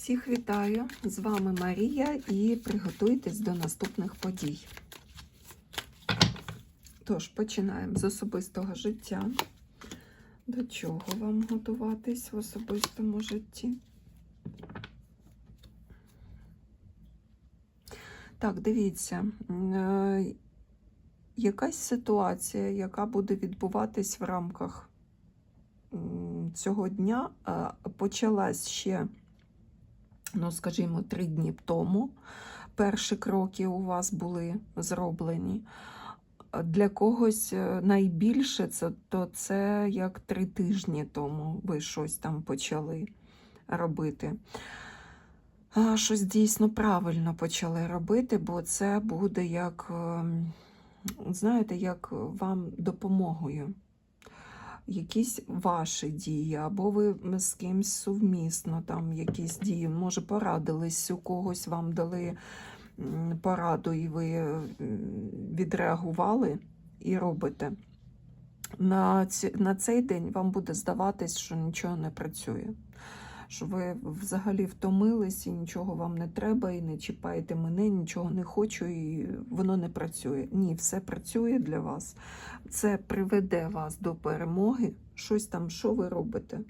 Всіх вітаю! З вами Марія і приготуйтесь до наступних подій. Тож, починаємо з особистого життя. До чого вам готуватись в особистому житті? Так, дивіться, е, якась ситуація, яка буде відбуватись в рамках цього дня, е, почалась ще ну, скажімо, три дні тому. Перші кроки у вас були зроблені. Для когось е, найбільше це, то це як три тижні тому ви щось там почали робити. Щось дійсно правильно почали робити, бо це буде як, ем, знаєте, як вам допомогою якісь ваші дії, або ви з кимсь сумісно там якісь дії, може, порадились у когось, вам дали пораду, і ви відреагували і робите. На, на цей день вам буде здаватись, що нічого не працює. Що ви взагалі втомились і нічого вам не треба, і не чіпаєте мене, нічого не хочу, і воно не працює. Ні, все працює для вас. Це приведе вас до перемоги. Щось там, що ви робите?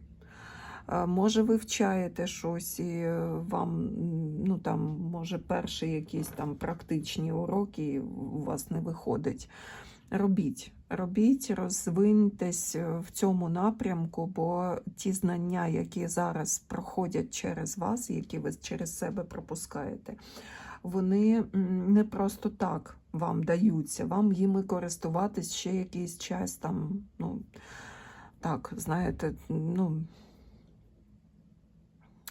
Може, ви вчаєте щось, і е, вам, ну там, може, перші якісь там практичні уроки у вас не виходить. Робіть, робіть, розвиньтесь е, в цьому напрямку, бо ті знання, які зараз проходять через вас, які ви через себе пропускаєте, вони не просто так вам даються, вам їми користуватись ще якийсь час там, ну, так, знаєте, ну,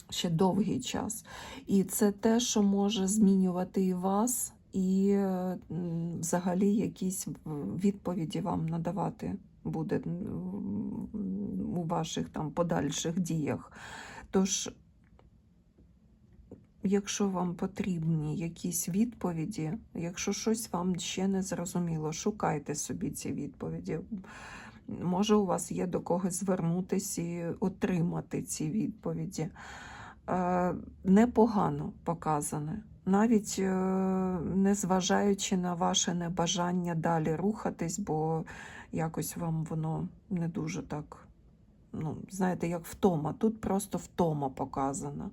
ще довгий час. І це те, що може змінювати і вас, і е, взагалі якісь відповіді вам надавати буде у ваших там подальших діях. Тож, якщо вам потрібні якісь відповіді, якщо щось вам ще не зрозуміло, шукайте собі ці відповіді. Може, у вас є до когось звернутися і отримати ці відповіді. Е, Непогано показане, навіть е, незважаючи на ваше небажання далі рухатись, бо якось вам воно не дуже так, ну, знаєте, як втома. Тут просто втома показана.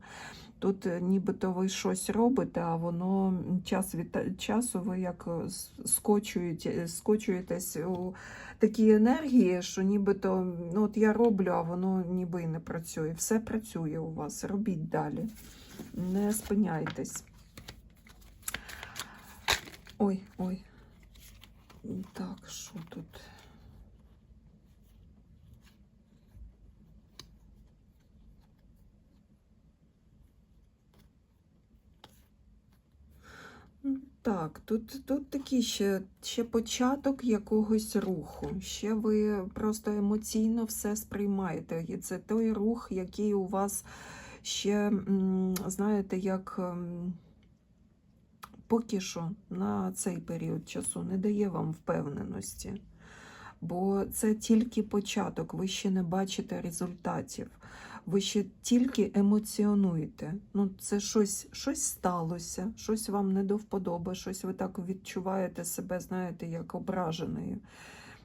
Тут е, нібито ви щось робите, а воно час від часу ви як е, скочуєте, скочуєтесь у такі енергії, що нібито ну, от я роблю, а воно ніби і не працює. Все працює у вас. Робіть далі. Не спиняйтесь. Ой, ой. Так, що тут? Так, тут, тут такий ще, ще початок якогось руху. Ще ви просто емоційно все сприймаєте. І це той рух, який у вас ще, знаєте, як ем, поки що на цей період часу не дає вам впевненості. Бо це тільки початок, ви ще не бачите результатів. Ви ще тільки емоціонуєте. Ну, це щось, щось сталося, щось вам не до вподоби, щось ви так відчуваєте себе, знаєте, як ображеною,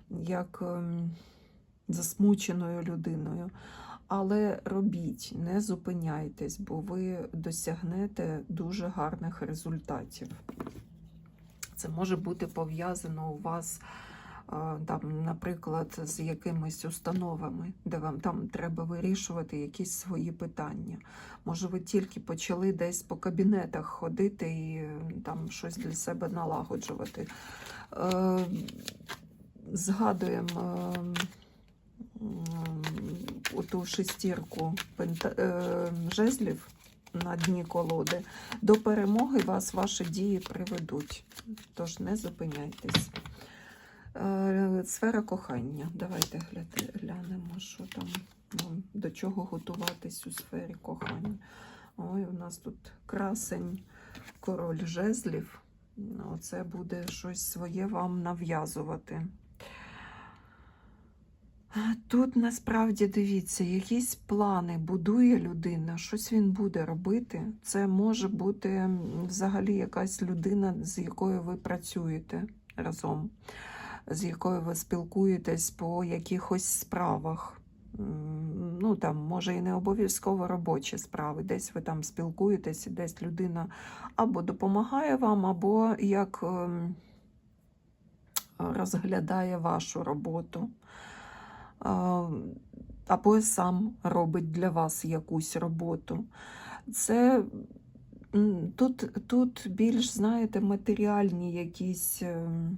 як ем, засмученою людиною. Але робіть, не зупиняйтесь, бо ви досягнете дуже гарних результатів. Це може бути пов'язано у вас там, наприклад, з якимись установами, де вам там треба вирішувати якісь свої питання. Може, ви тільки почали десь по кабінетах ходити і е, там щось для себе налагоджувати. Е, згадуємо е, оту шестірку е, жезлів на дні колоди. До перемоги вас ваші дії приведуть. Тож не зупиняйтесь. Е, Сфера кохання. Давайте глянемо, що там, до чого готуватись у сфері кохання. Ой, у нас тут красень, король жезлів. Це буде щось своє вам нав'язувати. Тут насправді дивіться, якісь плани будує людина, щось він буде робити. Це може бути взагалі якась людина, з якою ви працюєте разом, з якою ви спілкуєтесь по якихось справах. Ну, там, може, і не обов'язково робочі справи. Десь ви там спілкуєтесь, десь людина або допомагає вам, або як ем, розглядає вашу роботу або сам робить для вас якусь роботу. Це тут, тут більш, знаєте, матеріальні якісь ем,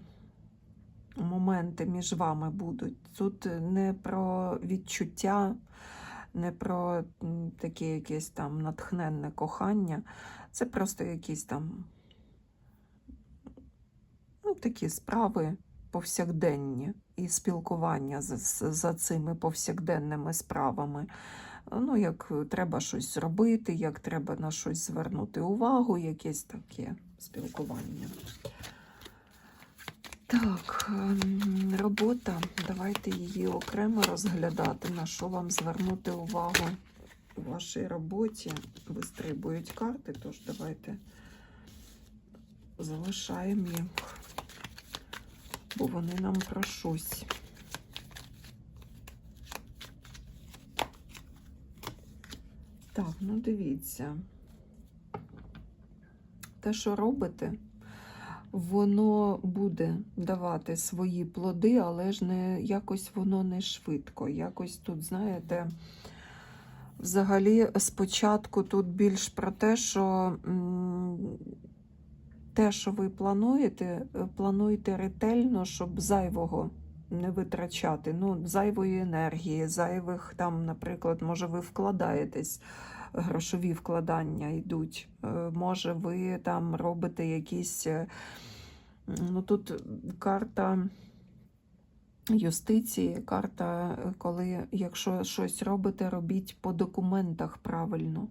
моменти між вами будуть. Тут не про відчуття, не про таке якесь там натхненне кохання. Це просто якісь там ну, такі справи повсякденні і спілкування за, цими повсякденними справами. Ну, як треба щось зробити, як треба на щось звернути увагу, якесь таке спілкування. Так, ем, робота. Давайте її окремо розглядати, на що вам звернути увагу у вашій роботі. Вистрибують карти, тож давайте залишаємо їх бо вони нам про щось. Так, ну дивіться. Те, що робите, воно буде давати свої плоди, але ж не якось воно не швидко. Якось тут, знаєте, взагалі спочатку тут більш про те, що м, те, що ви плануєте, е, плануйте ретельно, щоб зайвого не витрачати. Ну, зайвої енергії, зайвих там, наприклад, може, ви вкладаєтесь, грошові вкладання йдуть. Е, Може, ви там робите якісь. е, Ну, тут карта. Юстиції, карта, коли якщо щось робите, робіть по документах правильно.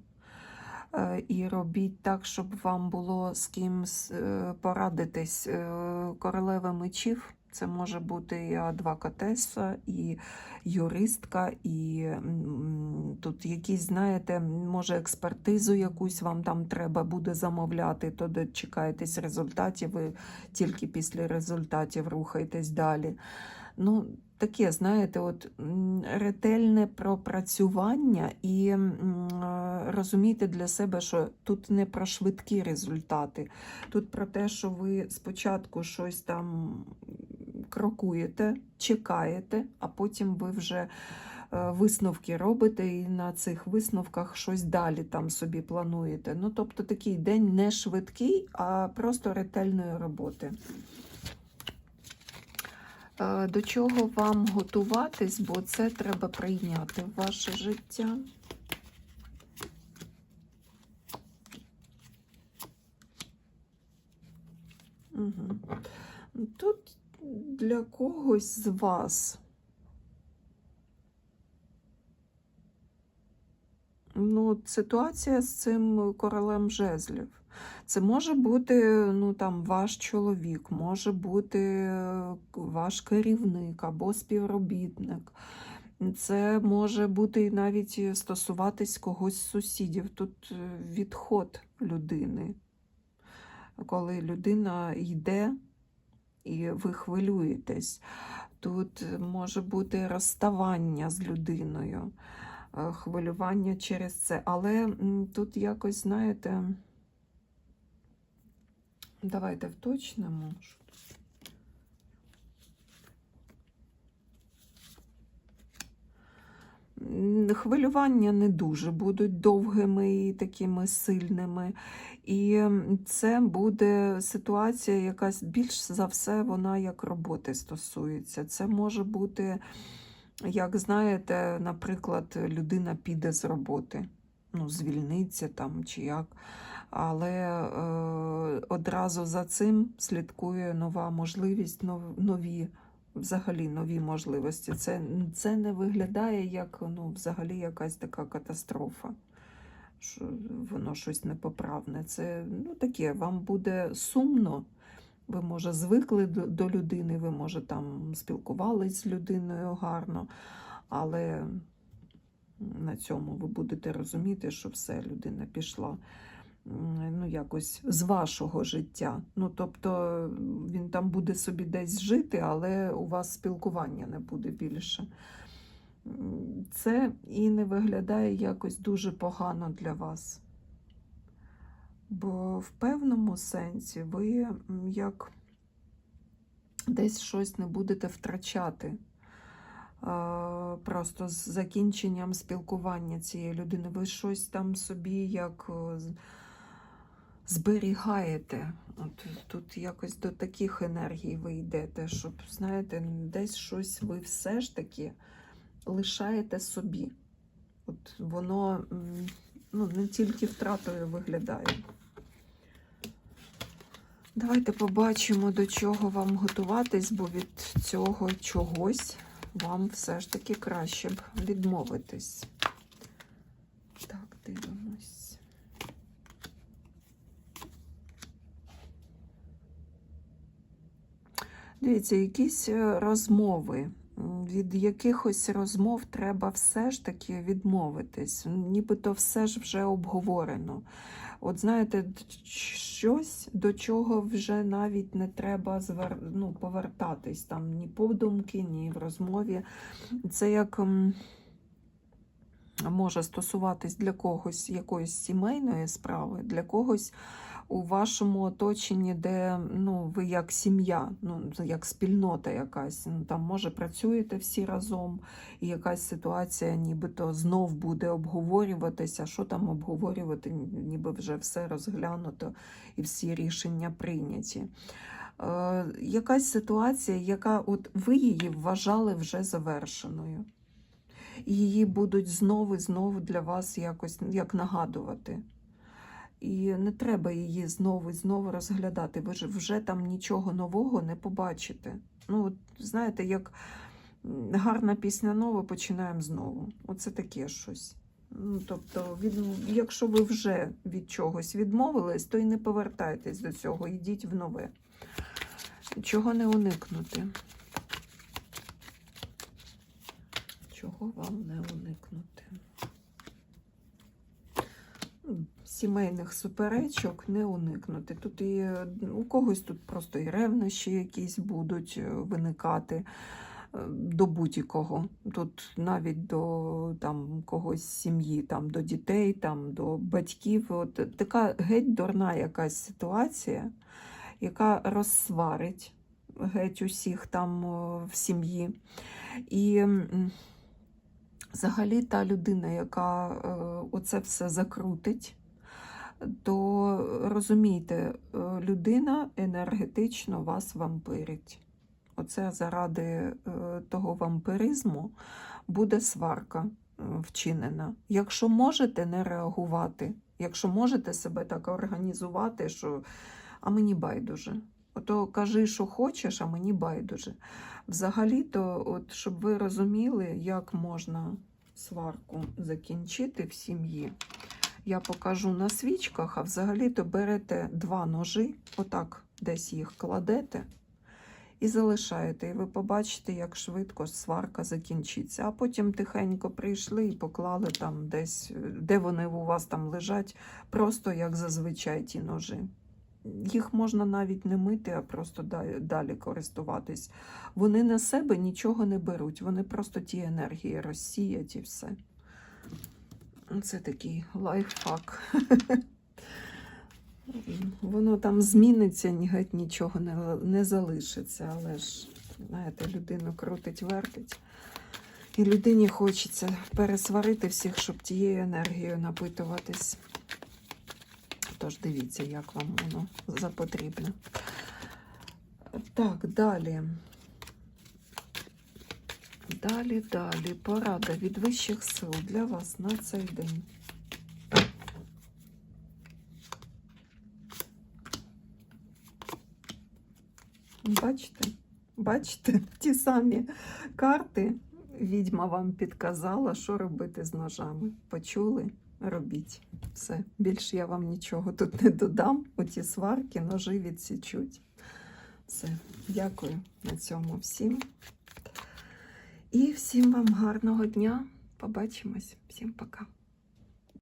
Е, І робіть так, щоб вам було з ким е, порадитись. Е, Королева мечів це може бути і адвокатеса, і юристка, і тут якісь, знаєте, може експертизу якусь вам там треба буде замовляти, то дочекаєтесь результатів, ви тільки після результатів рухаєтесь далі. Ну, таке, знаєте, от ретельне пропрацювання і е, розумійте для себе, що тут не про швидкі результати, тут про те, що ви спочатку щось там крокуєте, чекаєте, а потім ви вже е, висновки робите і на цих висновках щось далі там собі плануєте. Ну, тобто такий день не швидкий, а просто ретельної роботи. Е, До чого вам готуватись, бо це треба прийняти в ваше життя. Угу. Тут для когось з вас. Ну, ситуація з цим королем жезлів. Це може бути ну, там, ваш чоловік, може бути е, ваш керівник або співробітник. Це може бути і навіть стосуватись когось з сусідів. Тут е, відход людини. Коли людина йде і ви хвилюєтесь, тут може бути розставання з людиною, е, хвилювання через це. Але тут якось, знаєте, давайте. М, Хвилювання не дуже будуть довгими і такими сильними. І це буде ситуація, якась більш за все, вона як роботи стосується. Це може бути, як знаєте, наприклад, людина піде з роботи, ну, звільниться там чи як. Але е, одразу за цим слідкує нова можливість, нов- нові, взагалі нові можливості. Це, це не виглядає як ну, взагалі якась така катастрофа що воно щось непоправне. Це ну, таке, вам буде сумно, Ви, може, звикли до, людини, ви, може, там спілкувались з людиною гарно, але на цьому ви будете розуміти, що все, людина пішла ну, якось з вашого життя. Ну, тобто він там буде собі десь жити, але у вас спілкування не буде більше. Це і не виглядає якось дуже погано для вас. Бо в певному сенсі ви як десь щось не будете втрачати. Просто з закінченням спілкування цієї людини. Ви щось там собі як з- зберігаєте. От тут якось до таких енергій ви йдете, щоб, знаєте, десь щось ви все ж таки лишаєте собі. От воно ну, не тільки втратою виглядає. Давайте побачимо, до чого вам готуватись, бо від цього чогось вам все ж таки краще б відмовитись. Так, дивимось. Дивіться, якісь е, розмови. Від якихось розмов треба все ж таки відмовитись. Нібито все ж вже обговорено. От знаєте, щось, до чого вже навіть не треба звер... ну, повертатись там ні подумки, ні в розмові. Це як може стосуватись для когось якоїсь сімейної справи, для когось у вашому оточенні, де ну, ви як сім'я, ну, як спільнота якась, ну, там може працюєте всі разом, і якась ситуація нібито знов буде обговорюватися. Що там обговорювати, ніби вже все розглянуто і всі рішення прийняті. Е, якась ситуація, яка от ви її вважали вже завершеною. І її будуть знову і знову для вас якось як нагадувати. І не треба її знову і знову розглядати. Ви ж вже там нічого нового не побачите. Ну, от, знаєте, як гарна пісня нова, починаємо знову. Оце таке щось. Ну, тобто, від, якщо ви вже від чогось відмовились, то і не повертайтесь до цього, йдіть в нове. Чого не уникнути? Чого вам не уникнути? М, Сімейних суперечок не уникнути. Тут і е, у когось тут просто і ревнощі якісь будуть е, виникати е, до будь-якого. Тут навіть до там, когось з сім'ї, там, до дітей, там, до батьків. От така геть дурна якась ситуація, яка розсварить геть усіх там в сім'ї. І взагалі та людина, яка оце все закрутить, то розумійте, е, людина енергетично вас вампирить. Оце заради е, того вампиризму буде сварка вчинена. Якщо можете не реагувати, якщо можете себе так організувати, що а мені байдуже. Ото кажи, що хочеш, а мені байдуже. Взагалі-то, от, щоб ви розуміли, як можна сварку закінчити в сім'ї. Я покажу на свічках, а взагалі-то берете два ножі, отак десь їх кладете і залишаєте. І ви побачите, як швидко сварка закінчиться. А потім тихенько прийшли і поклали там десь, де вони у вас там лежать, просто як зазвичай ті ножі. Їх можна навіть не мити, а просто далі користуватись. Вони на себе нічого не беруть, вони просто ті енергії розсіять і все. Це такий лайфхак. Воно там зміниться, геть нічого не, не залишиться, але ж, знаєте, людину крутить, вертить. І людині хочеться пересварити всіх, щоб тією енергією напитуватись. Тож дивіться, як вам воно запотрібно. Так, далі. Далі, далі. Порада від вищих сил для вас на цей день. Бачите? Бачите, ті самі карти відьма вам підказала, що робити з ножами. Почули? Робіть. Все. Більше я вам нічого тут не додам. Оті сварки, ножи відсічуть. Все, дякую на цьому всім. І всім вам гарного дня. Побачимось. Всім пока.